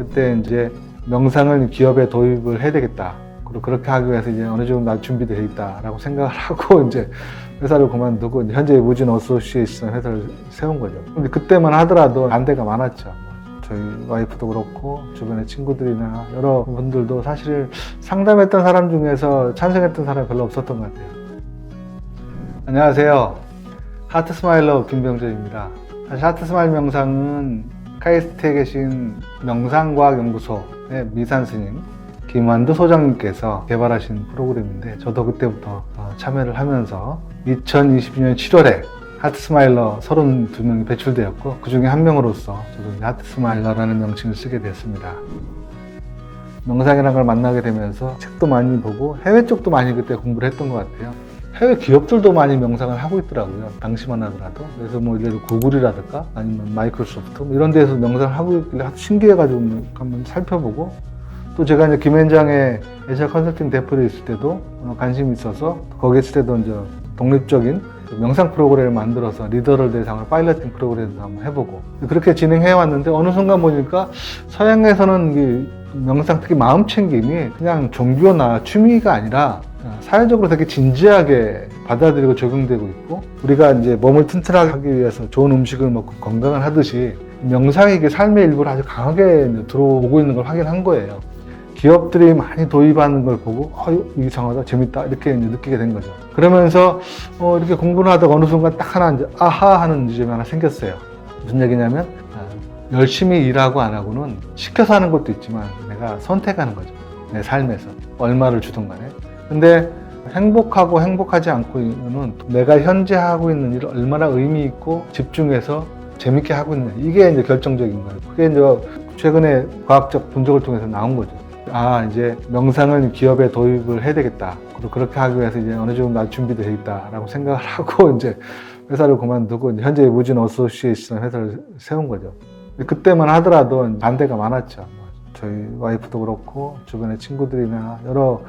그때 이제 명상을 기업에 도입을 해야 되겠다. 그리고 그렇게 하기 위해서 이제 어느 정도 나 준비돼 있다라고 생각을 하고 이제 회사를 그만두고 이제 현재 무진 어소시에이션 회사를 세운 거죠. 근데 그때만 하더라도 반대가 많았죠. 뭐 저희 와이프도 그렇고 주변의 친구들이나 여러 분들도 사실 상담했던 사람 중에서 찬성했던 사람이 별로 없었던 것 같아요. 안녕하세요. 하트 스마일러 김병재입니다. 사실 하트 스마일 명상은 카이스트에 계신 명상과학연구소의 미산 스님 김완두 소장님께서 개발하신 프로그램인데 저도 그때부터 어, 참여를 하면서 2022년 7월에 하트 스마일러 32명이 배출되었고 그 중에 한 명으로서 저도 이제 하트 스마일러라는 명칭을 쓰게 됐습니다. 명상이라는 걸 만나게 되면서 책도 많이 보고 해외 쪽도 많이 그때 공부를 했던 것 같아요. 해외 기업들도 많이 명상을 하고 있더라고요. 당시만 하더라도. 그래서 뭐 예를 들어 구글이라든가 아니면 마이크로소프트 뭐 이런 데서 명상을 하고 있길래 신기해가지고 한번 살펴보고 또 제가 이제 김현장의 에시아 컨설팅 대표로 있을 때도 어, 관심이 있어서 거기 있을 때도 이제 독립적인 그 명상 프로그램을 만들어서 리더를 대상으로 파일럿팅 프로그램도 한번 해보고 그렇게 진행해 왔는데 어느 순간 보니까 서양에서는 이 명상 특히 마음 챙김이 그냥 종교나 취미가 아니라 어, 사회적으로 되게 진지하게 받아들이고 적용되고 있고 우리가 이제 몸을 튼튼하게 하기 위해서 좋은 음식을 먹고 건강을 하듯이 명상이 이게 삶의 일부로 아주 강하게 들어오고 있는 걸 확인한 거예요. 기업들이 많이 도입하는 걸 보고 어, 이상하다 재밌다 이렇게 느끼게 된 거죠. 그러면서 어, 이렇게 공부를 하다가 어느 순간 딱 하나 이제 아하 하는 지점이 하나 생겼어요. 무슨 얘기냐면 아, 열심히 일하고 안 하고는 시켜서 하는 것도 있지만 내가 선택하는 거죠. 내 삶에서 얼마를 주든 간에. 근데 행복하고 행복하지 않고 있는 내가 현재 하고 있는 일을 얼마나 의미 있고 집중해서 재밌게 하고 있는 이게 이제 결정적인 거예요. 그게 이제 최근에 과학적 분석을 통해서 나온 거죠. 아 이제 명상을 기업에 도입을 해야 되겠다. 그리고 그렇게 하기 위해서 이제 어느 정도 나 준비돼 있다라고 생각을 하고 이제 회사를 그만두고 이제 현재 무진 어소시에이션 회사를 세운 거죠. 그때만 하더라도 반대가 많았죠. 뭐 저희 와이프도 그렇고 주변의 친구들이나 여러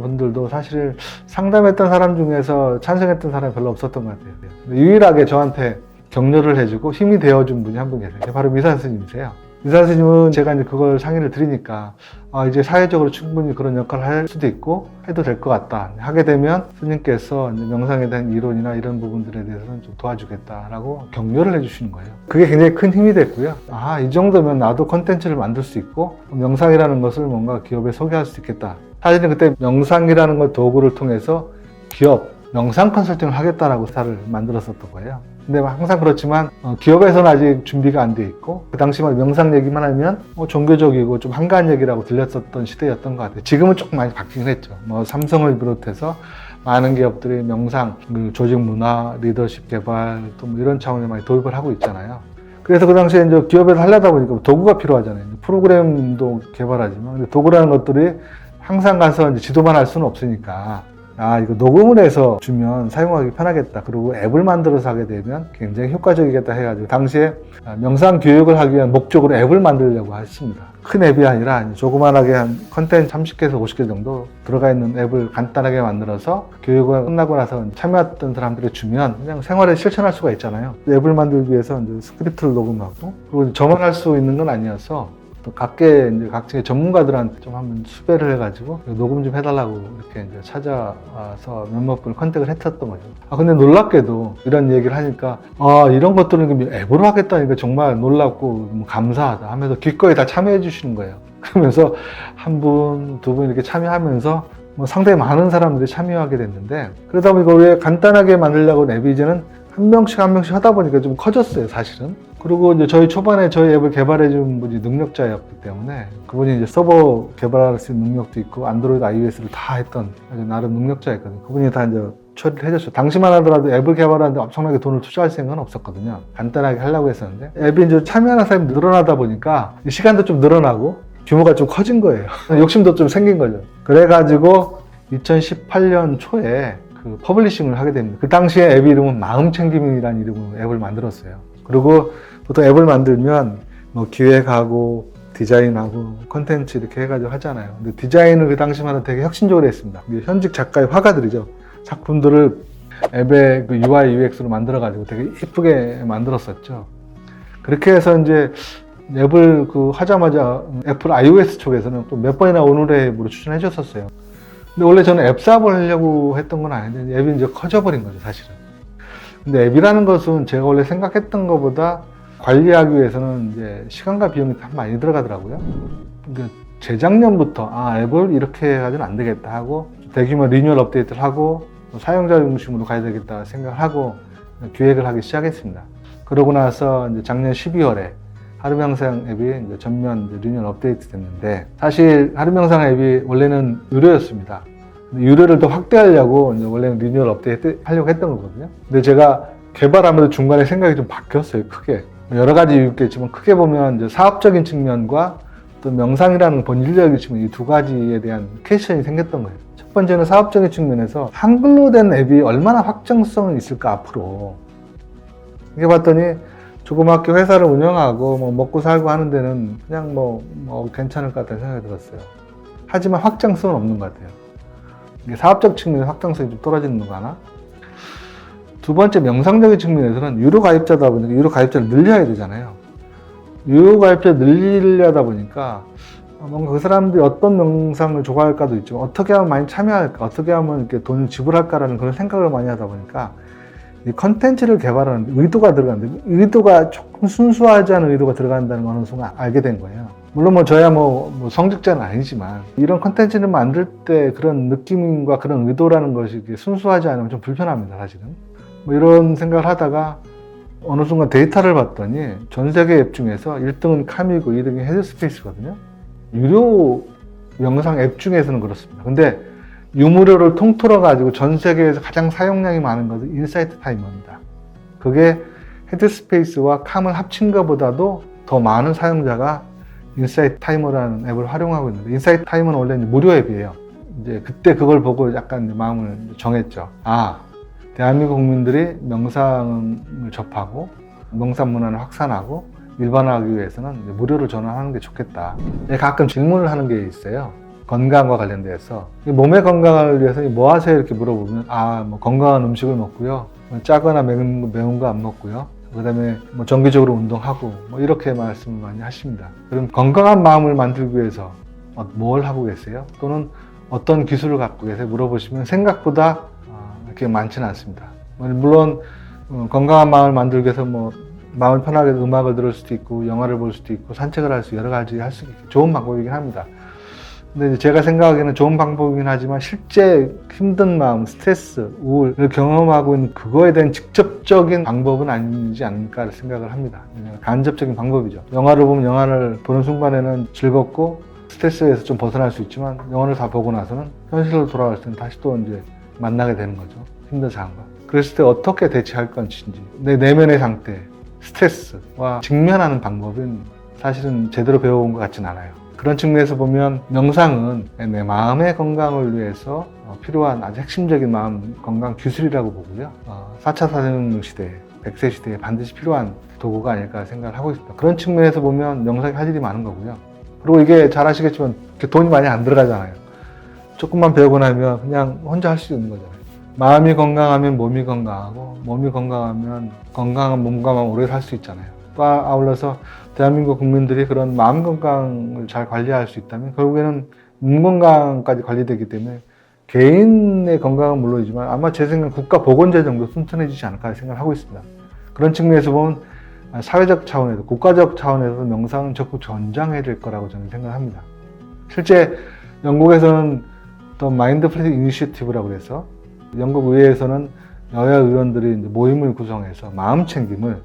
분들도 사실 상담했던 사람 중에서 찬성했던 사람이 별로 없었던 것 같아요. 유일하게 저한테 격려를 해주고 힘이 되어준 분이 한 분 계세요. 바로 미산 스님이세요. 미산 스님은 제가 이제 그걸 상의를 드리니까 아, 이제 사회적으로 충분히 그런 역할을 할 수도 있고 해도 될 것 같다. 하게 되면 스님께서 명상에 대한 이론이나 이런 부분들에 대해서는 좀 도와주겠다라고 격려를 해주시는 거예요. 그게 굉장히 큰 힘이 됐고요. 아, 이 정도면 나도 컨텐츠를 만들 수 있고 명상이라는 것을 뭔가 기업에 소개할 수 있겠다. 사실은 그때 명상이라는 것 도구를 통해서 기업 명상 컨설팅을 하겠다라고 사를 만들었었던 거예요. 근데 항상 그렇지만 어, 기업에서는 아직 준비가 안 돼 있고 그 당시만 명상 얘기만 하면 뭐 종교적이고 좀 한가한 얘기라고 들렸었던 시대였던 것 같아요. 지금은 조금 많이 바뀌긴 했죠. 뭐 삼성을 비롯해서 많은 기업들이 명상, 그 조직 문화, 리더십 개발 또 뭐 이런 차원에 많이 도입을 하고 있잖아요. 그래서 그 당시에 이제 기업에서 하려다 보니까 도구가 필요하잖아요. 프로그램도 개발하지만 도구라는 것들이 항상 가서 지도만 할 수는 없으니까 아 이거 녹음을 해서 주면 사용하기 편하겠다. 그리고 앱을 만들어서 하게 되면 굉장히 효과적이겠다 해가지고 당시에 아, 명상 교육을 하기 위한 목적으로 앱을 만들려고 했습니다. 큰 앱이 아니라 조그만하게 한 컨텐츠 30개에서 50개 정도 들어가 있는 앱을 간단하게 만들어서 교육을 끝나고 나서 참여했던 사람들이 주면 그냥 생활에 실천할 수가 있잖아요. 앱을 만들기 위해서 이제 스크립트를 녹음하고 그리고 저만 할 수 있는 건 아니어서 또 각계 이제 각층의 전문가들한테 좀 한번 수배를 해가지고 녹음 좀 해달라고 이렇게 이제 찾아와서 몇몇 분을 컨택을 했었던 거죠. 아 근데 놀랍게도 이런 얘기를 하니까 아 이런 것들은 앱으로 하겠다니까 정말 놀랍고 뭐 감사하다 하면서 기꺼이 다 참여해 주시는 거예요. 그러면서 한 분, 두 분 이렇게 참여하면서 뭐 상당히 많은 사람들이 참여하게 됐는데 그러다 보니까 왜 간단하게 만들려고 앱이 이제는 한 명씩 한 명씩 하다 보니까 좀 커졌어요, 사실은. 그리고 이제 저희 초반에 저희 앱을 개발해 준 분이 능력자였기 때문에 그분이 이제 서버 개발할 수 있는 능력도 있고 안드로이드, iOS를 다 했던 아주 나름 능력자였거든요. 그분이 다 이제 처리를 해줬어요. 당시만 하더라도 앱을 개발하는데 엄청나게 돈을 투자할 생각은 없었거든요. 간단하게 하려고 했었는데 앱이 이제 참여하는 사람이 늘어나다 보니까 시간도 좀 늘어나고 규모가 좀 커진 거예요. 욕심도 좀 생긴 거죠. 그래가지고 2018년 초에 그 퍼블리싱을 하게 됩니다. 그 당시에 앱 이름은 마음챙김이라는 이름으로 앱을 만들었어요. 그리고 보통 앱을 만들면 뭐 기획하고 디자인하고 컨텐츠 이렇게 해가지고 하잖아요. 근데 디자인을 그 해도 되게 혁신적으로 했습니다. 현직 작가의 화가들이죠. 작품들을 앱의 그 UI, UX로 만들어가지고 되게 이쁘게 만들었었죠. 그렇게 해서 이제 앱을 그 하자마자 애플 iOS 쪽에서는 또 몇 번이나 오늘의 앱으로 추천해 줬었어요. 근데 원래 저는 앱 사업을 하려고 했던 건 아닌데 앱이 이제 커져버린 거죠, 사실은. 근데 앱이라는 것은 제가 원래 생각했던 것보다 관리하기 위해서는 이제 시간과 비용이 참 많이 들어가더라고요. 그러니까 재작년부터 아 앱을 이렇게 해가지고는 안 되겠다 하고 대규모 리뉴얼 업데이트를 하고 또 사용자 중심으로 가야 되겠다 생각을 하고 기획을 하기 시작했습니다. 그러고 나서 이제 작년 12월에 하루명상 앱이 전면 리뉴얼 업데이트 됐는데 사실 하루명상 앱이 원래는 유료였습니다. 유료를 더 확대하려고 원래는 리뉴얼 업데이트 하려고 했던 거거든요. 근데 제가 개발하면서 중간에 생각이 좀 바뀌었어요, 크게. 여러 가지 이유 있겠지만 크게 보면 이제 사업적인 측면과 또 명상이라는 본질적인 측면 이두 가지에 대한 퀘션이 생겼던 거예요. 첫 번째는 사업적인 측면에서 한글로 된 앱이 얼마나 확정성이 있을까 앞으로 이게 봤더니 조그맣게 회사를 운영하고 뭐 먹고 살고 하는 데는 그냥 뭐, 뭐 괜찮을 것 같다는 생각이 들었어요. 하지만 확장성은 없는 것 같아요. 사업적 측면에서 확장성이 좀 떨어지는 거 하나? 두 번째 명상적인 측면에서는 유료 가입자다 보니까 유료 가입자를 늘려야 되잖아요. 유료 가입자 늘리려다 보니까 뭔가 그 사람들이 어떤 명상을 좋아할까도 있지만 어떻게 하면 많이 참여할까, 어떻게 하면 이렇게 돈을 지불할까라는 그런 생각을 많이 하다 보니까 이 컨텐츠를 개발하는 데 의도가 들어가는데 의도가 조금 순수하지 않은 의도가 들어간다는 거 어느 순간 알게 된 거예요. 물론 뭐 저야 뭐, 뭐 성직자는 아니지만 이런 컨텐츠를 만들 때 그런 느낌과 그런 의도라는 것이 순수하지 않으면 좀 불편합니다, 사실은. 뭐 이런 생각을 하다가 어느 순간 데이터를 봤더니 전 세계 앱 중에서 1등은 카미고 2등이 헤드스페이스거든요. 유료 영상 앱 중에서는 그렇습니다. 근데 유무료를 통틀어 가지고 전 세계에서 가장 사용량이 많은 것은 인사이트 타이머입니다. 그게 헤드스페이스와 캄을 합친 것보다도 더 많은 사용자가 인사이트 타이머라는 앱을 활용하고 있는데 인사이트 타이머는 원래 무료 앱이에요. 이제 그때 그걸 보고 약간 마음을 정했죠. 아, 대한민국 국민들이 명상을 접하고 명상 문화를 확산하고 일반화하기 위해서는 무료로 전환하는 게 좋겠다. 네, 가끔 질문을 하는 게 있어요. 건강과 관련돼서 몸의 건강을 위해서 뭐 하세요 이렇게 물어보면 아 뭐 건강한 음식을 먹고요 뭐 짜거나 매운 거 안 먹고요 그다음에 뭐 정기적으로 운동하고 뭐 이렇게 말씀을 많이 하십니다. 그럼 건강한 마음을 만들기 위해서 어, 뭘 하고 계세요? 또는 어떤 기술을 갖고 계세요? 물어보시면 생각보다 어, 이렇게 많지는 않습니다. 물론 어, 건강한 마음을 만들기 위해서 뭐 마음을 편하게 음악을 들을 수도 있고 영화를 볼 수도 있고 산책을 할 수 여러 가지 할 수 있고 좋은 방법이긴 합니다. 근데 제가 생각하기에는 좋은 방법이긴 하지만 실제 힘든 마음, 스트레스, 우울을 경험하고 있는 그거에 대한 직접적인 방법은 아니지 않을까 생각을 합니다. 간접적인 방법이죠. 영화를 보면 영화를 보는 순간에는 즐겁고 스트레스에서 좀 벗어날 수 있지만 영화를 다 보고 나서는 현실로 돌아갈 때는 다시 또 이제 만나게 되는 거죠. 힘든 상황과. 그랬을 때 어떻게 대처할 건지, 내 내면의 상태, 스트레스와 직면하는 방법은 사실은 제대로 배워온 것 같진 않아요. 그런 측면에서 보면 명상은 내 마음의 건강을 위해서 어, 필요한 아주 핵심적인 마음 건강 기술이라고 보고요. 어, 4차 산업혁명 시대에, 100세 시대에 반드시 필요한 도구가 아닐까 생각을 하고 있습니다. 그런 측면에서 보면 명상이 할 일이 많은 거고요. 그리고 이게 잘 아시겠지만 돈이 많이 안 들어가잖아요. 조금만 배우고 나면 그냥 혼자 할 수 있는 거잖아요. 마음이 건강하면 몸이 건강하고 몸이 건강하면 건강한 몸과 마음 오래 살 수 있잖아요. 또 아울러서 대한민국 국민들이 그런 마음 건강을 잘 관리할 수 있다면 결국에는 몸 건강까지 관리되기 때문에 개인의 건강은 물론이지만 아마 제 생각엔 국가 보건제 정도 튼튼해지지 않을까 생각을 하고 있습니다. 그런 측면에서 보면 사회적 차원에서 국가적 차원에서 명상은 적극 전장해야 될 거라고 저는 생각합니다. 실제 영국에서는 또 마인드풀리스 이니시티브라고 해서 영국 의회에서는 여야 의원들이 모임을 구성해서 마음 챙김을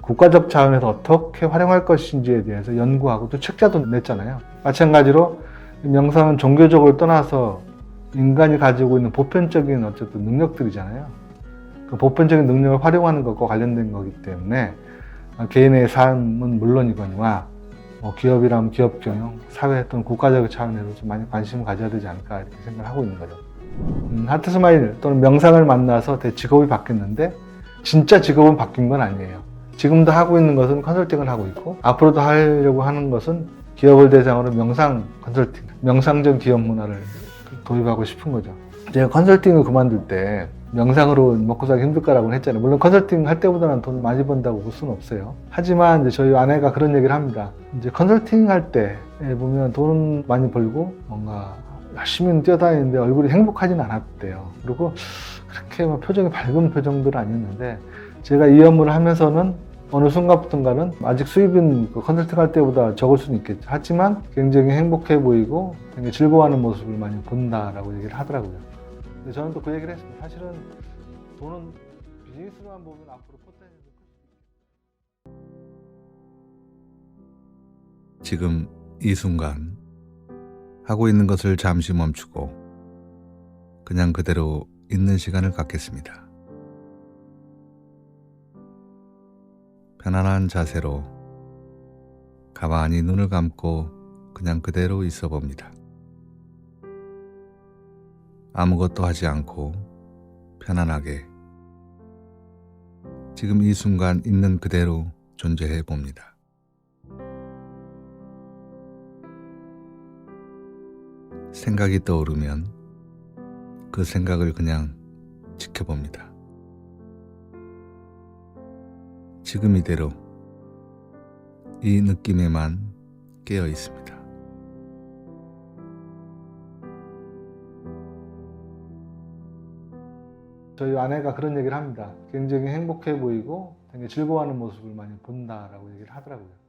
국가적 차원에서 어떻게 활용할 것인지에 대해서 연구하고 또 책자도 냈잖아요. 마찬가지로 명상은 종교적으로 떠나서 인간이 가지고 있는 보편적인 어쨌든 능력들이잖아요. 그 보편적인 능력을 활용하는 것과 관련된 거기 때문에 개인의 삶은 물론이거니와 뭐 기업이라면 기업 경영, 사회 또는 국가적 차원에서 좀 많이 관심을 가져야 되지 않을까 이렇게 생각을 하고 있는 거죠. 음, 하트 스마일 또는 명상을 만나서 대 직업이 바뀌었는데 진짜 직업은 바뀐 건 아니에요. 지금도 하고 있는 것은 컨설팅을 하고 있고 앞으로도 하려고 하는 것은 기업을 대상으로 명상 컨설팅, 명상적 기업 문화를 도입하고 싶은 거죠. 제가 컨설팅을 그만둘 때 명상으로 먹고 살기 힘들까라고 했잖아요. 물론 컨설팅 할 때보다는 돈 많이 번다고 볼 수는 없어요. 하지만 이제 저희 아내가 그런 얘기를 합니다. 이제 컨설팅 할 때 보면 돈 많이 벌고 뭔가 열심히 뛰어다니는데 얼굴이 행복하진 않았대요. 그리고 그렇게 막 표정이 밝은 표정들은 아니었는데 제가 이 업무를 하면서는 어느 순간부터인가는 아직 수입은 그 컨설팅 할 때보다 적을 수는 있겠죠. 하지만 굉장히 행복해 보이고 굉장히 즐거워하는 모습을 많이 본다라고 얘기를 하더라고요. 근데 저는 또 그 얘기를 했습니다. 사실은 돈은 비즈니스로만 보면 앞으로 포텐셜이 클 지금 이 순간 하고 있는 것을 잠시 멈추고 그냥 그대로 있는 시간을 갖겠습니다. 편안한 자세로 가만히 눈을 감고 그냥 그대로 있어 봅니다. 아무것도 하지 않고 편안하게 지금 이 순간 있는 그대로 존재해 봅니다. 생각이 떠오르면 그 생각을 그냥 지켜봅니다. 지금 이대로 이 느낌에만 깨어 있습니다. 저희 아내가 그런 얘기를 합니다. 굉장히 행복해 보이고 굉장히 즐거워하는 모습을 많이 본다라고 얘기를 하더라고요.